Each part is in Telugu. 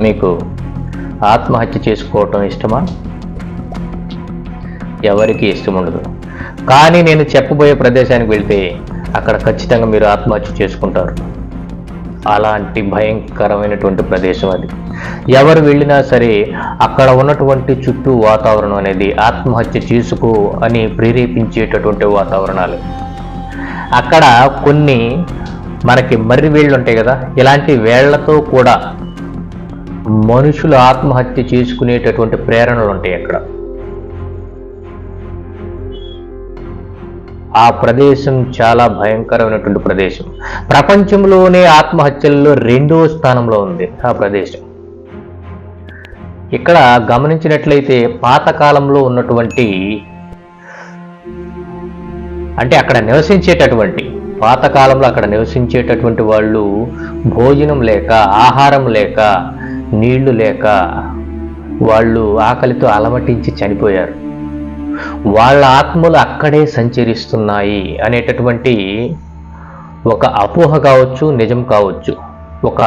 మీకు ఆత్మహత్య చేసుకోవటం ఇష్టమా? ఎవరికి ఇష్టం ఉండదు. కానీ నేను చెప్పబోయే ప్రదేశానికి వెళ్తే అక్కడ ఖచ్చితంగా మీరు ఆత్మహత్య చేసుకుంటారు. అలాంటి భయంకరమైనటువంటి ప్రదేశం అది. ఎవరు వెళ్ళినా సరే అక్కడ ఉన్నటువంటి చుట్టూ వాతావరణం అనేది ఆత్మహత్య చేసుకో అని ప్రేరేపించేటటువంటి వాతావరణాలు. అక్కడ కొన్ని మనకి మర్రి వేళ్ళు ఉంటాయి కదా ఇలాంటి వేళ్ళతో కూడా మనుషులు ఆత్మహత్య చేసుకునేటటువంటి ప్రేరణలు ఉంటాయి అక్కడ. ఆ ప్రదేశం చాలా భయంకరమైనటువంటి ప్రదేశం. ప్రపంచంలోనే ఆత్మహత్యల్లో రెండో స్థానంలో ఉంది ఆ ప్రదేశం. ఇక్కడ గమనించినట్లయితే పాతకాలంలో ఉన్నటువంటి అంటే అక్కడ నివసించేటటువంటి పాతకాలంలో అక్కడ నివసించేటటువంటి వాళ్ళు భోజనం లేక ఆహారం లేక నీళ్ళు లేక వాళ్ళు ఆకలితో అలమటించి చనిపోయారు. వాళ్ళ ఆత్మలు అక్కడే సంచరిస్తున్నాయి అనేటటువంటి ఒక అపోహ కావచ్చు నిజం కావచ్చు. ఒక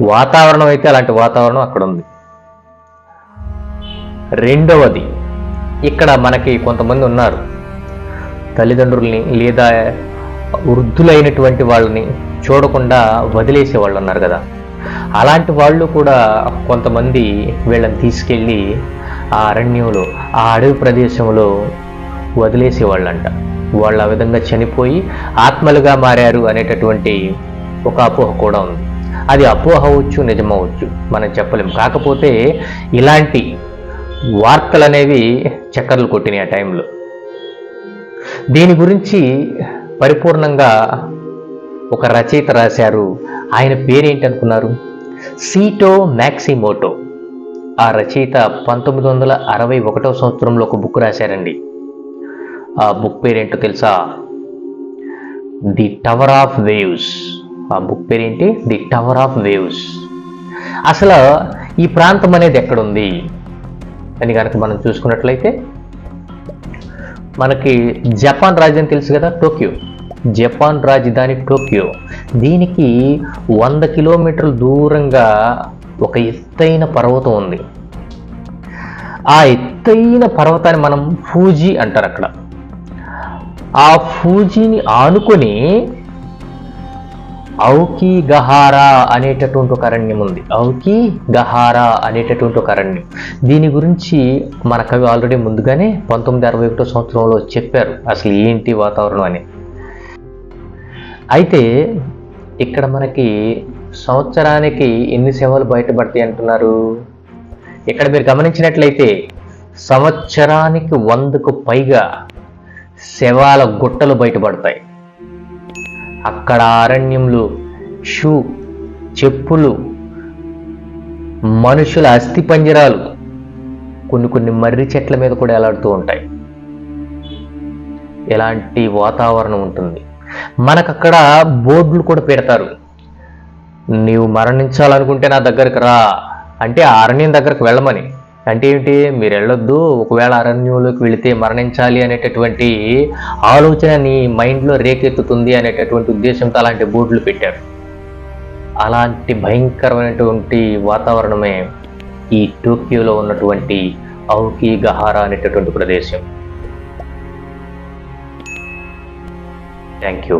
వాతావరణం అయితే అలాంటి వాతావరణం అక్కడ ఉంది రెండవది ఇక్కడ మనకి కొంతమంది ఉన్నారు. తల్లిదండ్రుల్ని లేదా వృద్ధులైనటువంటి వాళ్ళని చూడకుండా వదిలేసే వాళ్ళు ఉన్నారు కదా. అలాంటి వాళ్ళు కూడా కొంతమంది వీళ్ళని తీసుకెళ్ళి ఆ అరణ్యంలో ఆ అడవి ప్రదేశంలో వదిలేసేవాళ్ళంట. వాళ్ళు ఆ విధంగా చనిపోయి ఆత్మలుగా మారారు అనేటటువంటి ఒక అపోహ కూడా ఉంది. అది అపోహ అవచ్చు నిజమవచ్చు మనం చెప్పలేం. కాకపోతే ఇలాంటి వార్తలు అనేవి చక్కర్లు కొట్టినాయి ఆ టైంలో. దీని గురించి పరిపూర్ణంగా ఒక రచయిత రాశారు. ఆయన పేరేంటి అనుకున్నారు? సీటో మ్యాక్సిమోటో ఆ రచయిత పంతొమ్మిది వందల అరవై ఒకటో సంవత్సరంలో ఒక బుక్ రాశారండి. ఆ బుక్ పేరేంటో తెలుసా? ది టవర్ ఆఫ్ వేవ్స్ ఆ బుక్ పేరేంటి? ది టవర్ ఆఫ్ వేవ్స్ అసలు ఈ ప్రాంతం అనేది ఎక్కడుంది? అని కనుక మనం చూసుకున్నట్లయితే మనకి జపాన్ రాజ్యం తెలుసు కదా టోక్యో. జపాన్ రాజధాని టోక్యో. దీనికి వంద కిలోమీటర్ల దూరంగా ఒక ఎత్తైన పర్వతం ఉంది. ఆ ఎత్తైన పర్వతాన్ని మనం ఫూజీ అంటారు అక్కడ. ఆ ఫూజీని ఆనుకొని ఔకి గహారా అనేటటువంటి ఒక అరణ్యం ఉంది. ఔకి గహారా అనేటటువంటి ఒక అరణ్యం. దీని గురించి మన కవి ఆల్రెడీ ముందుగానే పంతొమ్మిది అరవై ఒకటో సంవత్సరంలో చెప్పారు. అసలు ఏంటి వాతావరణం అని. అయితే ఇక్కడ మనకి సంవత్సరానికి ఎన్ని సేవలు బయటపడతాయి అంటున్నారు? ఇక్కడ మీరు గమనించినట్లయితే సంవత్సరానికి వందకు పైగా శవాల గుట్టలు బయటపడతాయి. అక్కడ అరణ్యంలో షూ చెప్పులు మనుషుల అస్థి పంజరాలు కొన్ని కొన్ని మర్రి చెట్ల మీద కూడా ఎలాడుతూ ఉంటాయి. ఎలాంటి వాతావరణం ఉంటుంది? మనకు అక్కడ బోర్డులు కూడా పెడతారు. నీవు మరణించాలనుకుంటే నా దగ్గరకు రా. అంటే ఆ అరణ్యం దగ్గరకు వెళ్ళమని. అంటే ఏంటి మీరు వెళ్ళొద్దు. ఒకవేళ అరణ్యంలోకి వెళితే మరణించాలి అనేటటువంటి ఆలోచన నీ మైండ్లో రేకెత్తుతుంది అనేటటువంటి ఉద్దేశంతో అలాంటి బోర్డులు పెట్టారు. అలాంటి భయంకరమైనటువంటి వాతావరణమే ఈ టోక్యోలో ఉన్నటువంటి ఔకి గహారా అనేటటువంటి ప్రదేశం. Thank you